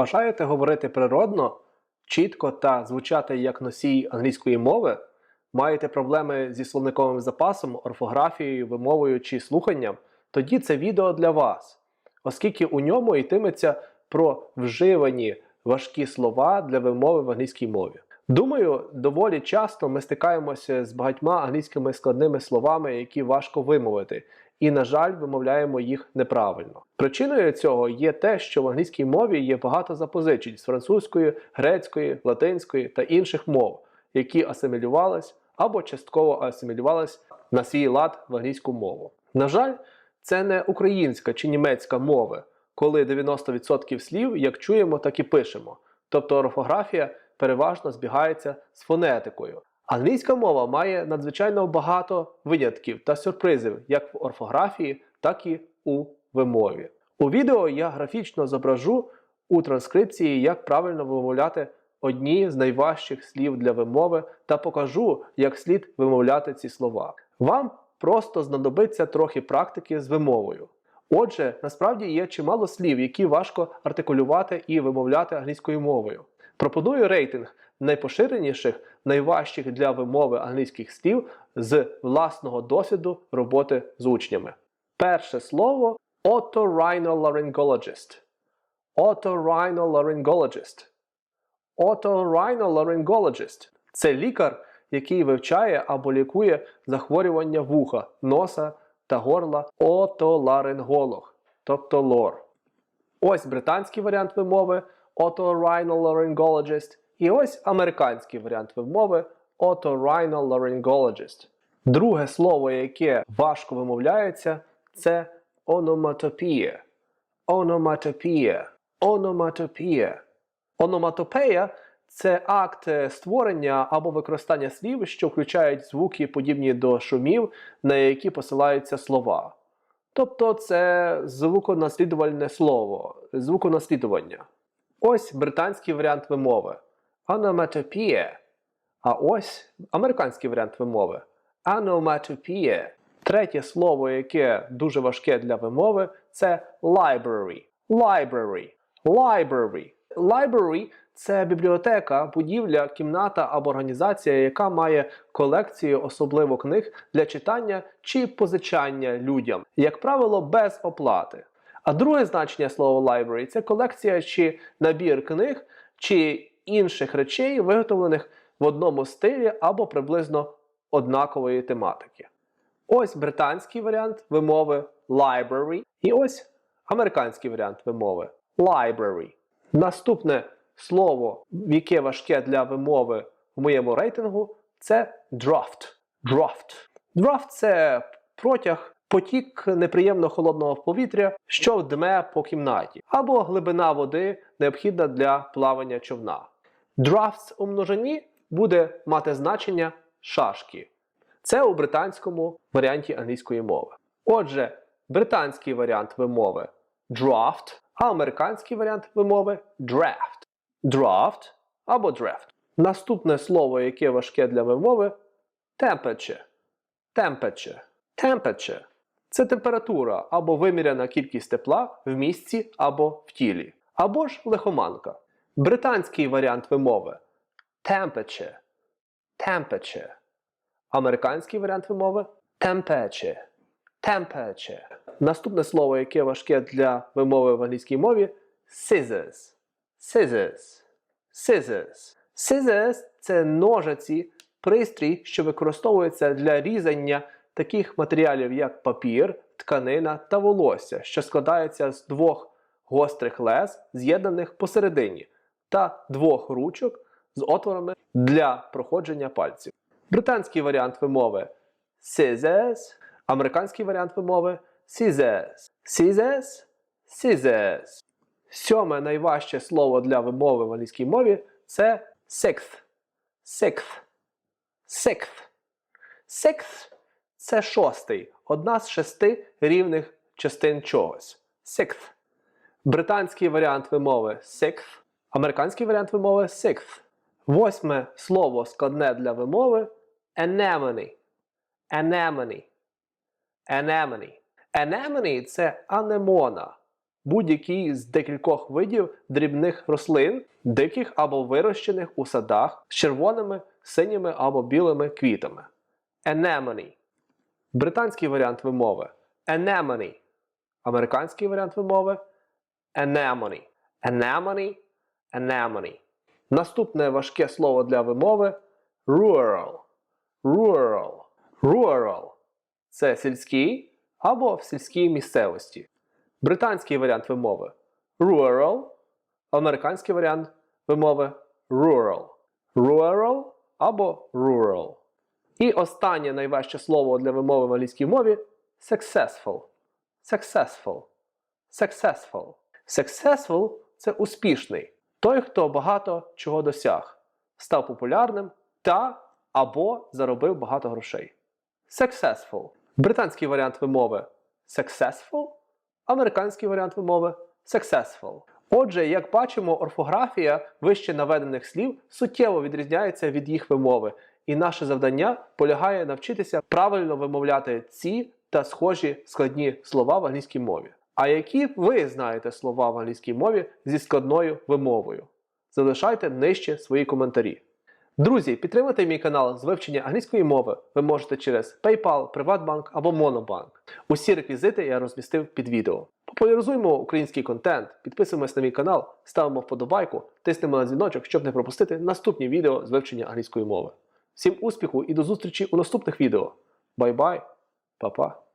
Бажаєте говорити природно, чітко та звучати як носій англійської мови? Маєте проблеми зі словниковим запасом, орфографією, вимовою чи слуханням? Тоді це відео для вас, оскільки у ньому йтиметься про вживані важкі слова для вимови в англійській мові. Думаю, доволі часто ми стикаємося з багатьма англійськими складними словами, які важко вимовити, і, на жаль, вимовляємо їх неправильно. Причиною цього є те, що в англійській мові є багато запозичень з французької, грецької, латинської та інших мов, які асимілювались або частково асимілювались на свій лад в англійську мову. На жаль, це не українська чи німецька мови, коли 90% слів як чуємо, так і пишемо. Тобто орфографія переважно збігається з фонетикою. Англійська мова має надзвичайно багато винятків та сюрпризів як в орфографії, так і у вимові. У відео я графічно зображу у транскрипції, як правильно вимовляти одні з найважчих слів для вимови та покажу, як слід вимовляти ці слова. Вам просто знадобиться трохи практики з вимовою. Отже, насправді є чимало слів, які важко артикулювати і вимовляти англійською мовою. Пропоную рейтинг найпоширеніших, найважчих для вимови англійських слів з власного досвіду роботи з учнями. Перше слово otorhinolaryngologist. Otorhinolaryngologist. Otorhinolaryngologist – це лікар, який вивчає або лікує захворювання вуха, носа та горла отоларинголог, тобто лор. Ось британський варіант вимови otorhinolaryngologist і ось американський варіант вимови otorhinolaryngologist. Друге слово, яке важко вимовляється, це ономатопія. Ономатопія. Ономатопія. Ономатопея це акт створення або використання слів, що включають звуки, подібні до шумів, на які посилаються слова. Тобто це звуконаслідувальне слово, звуконаслідування. Ось британський варіант вимови. Ономатопія. А ось американський варіант вимови. Ономатопія. Третє слово, яке дуже важке для вимови, це library. Library. Library. Library – це бібліотека, будівля, кімната або організація, яка має колекцію особливо книг для читання чи позичання людям, як правило, без оплати. А друге значення слова library – це колекція чи набір книг чи інших речей, виготовлених в одному стилі або приблизно однакової тематики. Ось британський варіант вимови library, і ось американський варіант вимови library. Наступне слово, яке важке для вимови в моєму рейтингу, це draft. Draft. Draft – це протяг, потік неприємно холодного повітря, що дме по кімнаті, або глибина води, необхідна для плавання човна. Drafts у множині буде мати значення шашки. Це у британському варіанті англійської мови. Отже, британський варіант вимови draft, а американський варіант вимови draft. Draft або draft. Наступне слово, яке важке для вимови temperature. Temperature. Temperature – це температура або виміряна кількість тепла в місці або в тілі, або ж лихоманка. Британський варіант вимови temperature. Temperature. Американський варіант вимови temperature. Temperature. Наступне слово, яке важке для вимови в англійській мові scissors. Scissors. Scissors. Scissors – це ножиці, пристрій, що використовується для різання таких матеріалів, як папір, тканина та волосся, що складається з двох гострих лез, з'єднаних посередині, та двох ручок з отворами для проходження пальців. Британський варіант вимови scissors, американський варіант вимови scissors. Scissors, scissors. Сьоме найважче слово для вимови в англійській мові це sixth. Sixth. Sixth. Sixth – це шостий, одна з шести рівних частин чогось. Sixth. Британський варіант вимови sixth, американський варіант вимови sixth. Восьме слово складне для вимови anemone. Anemone. Anemone. Anemone – це анемона. будь-який з декількох видів дрібних рослин, диких або вирощених у садах з червоними, синіми або білими квітами. Anemone. Британський варіант вимови anemone. Американський варіант вимови anemone. Anemone, anemone. Наступне важке слово для вимови rural. Rural. Rural. Це сільський або в сільській місцевості. Британський варіант вимови rural. Американський варіант вимови rural. Rural або rural. І останнє найважче слово для вимови в англійській мові successful. Successful. Successful. Successful це успішний. Той, хто багато чого досяг, став популярним та або заробив багато грошей. Successful. Британський варіант вимови successful, американський варіант вимови successful. Отже, як бачимо, орфографія вище наведених слів суттєво відрізняється від їх вимови, і наше завдання полягає навчитися правильно вимовляти ці та схожі складні слова в англійській мові. А які ви знаєте слова в англійській мові зі складною вимовою? Залишайте нижче свої коментарі. Друзі, підтримати мій канал з вивчення англійської мови ви можете через PayPal, Приватбанк або Monobank. Усі реквізити я розмістив під відео. Популяризуємо український контент, підписуємось на мій канал, ставимо вподобайку, тиснемо на дзвіночок, щоб не пропустити наступні відео з вивчення англійської мови. Всім успіху і до зустрічі у наступних відео. Бай-бай, па-па!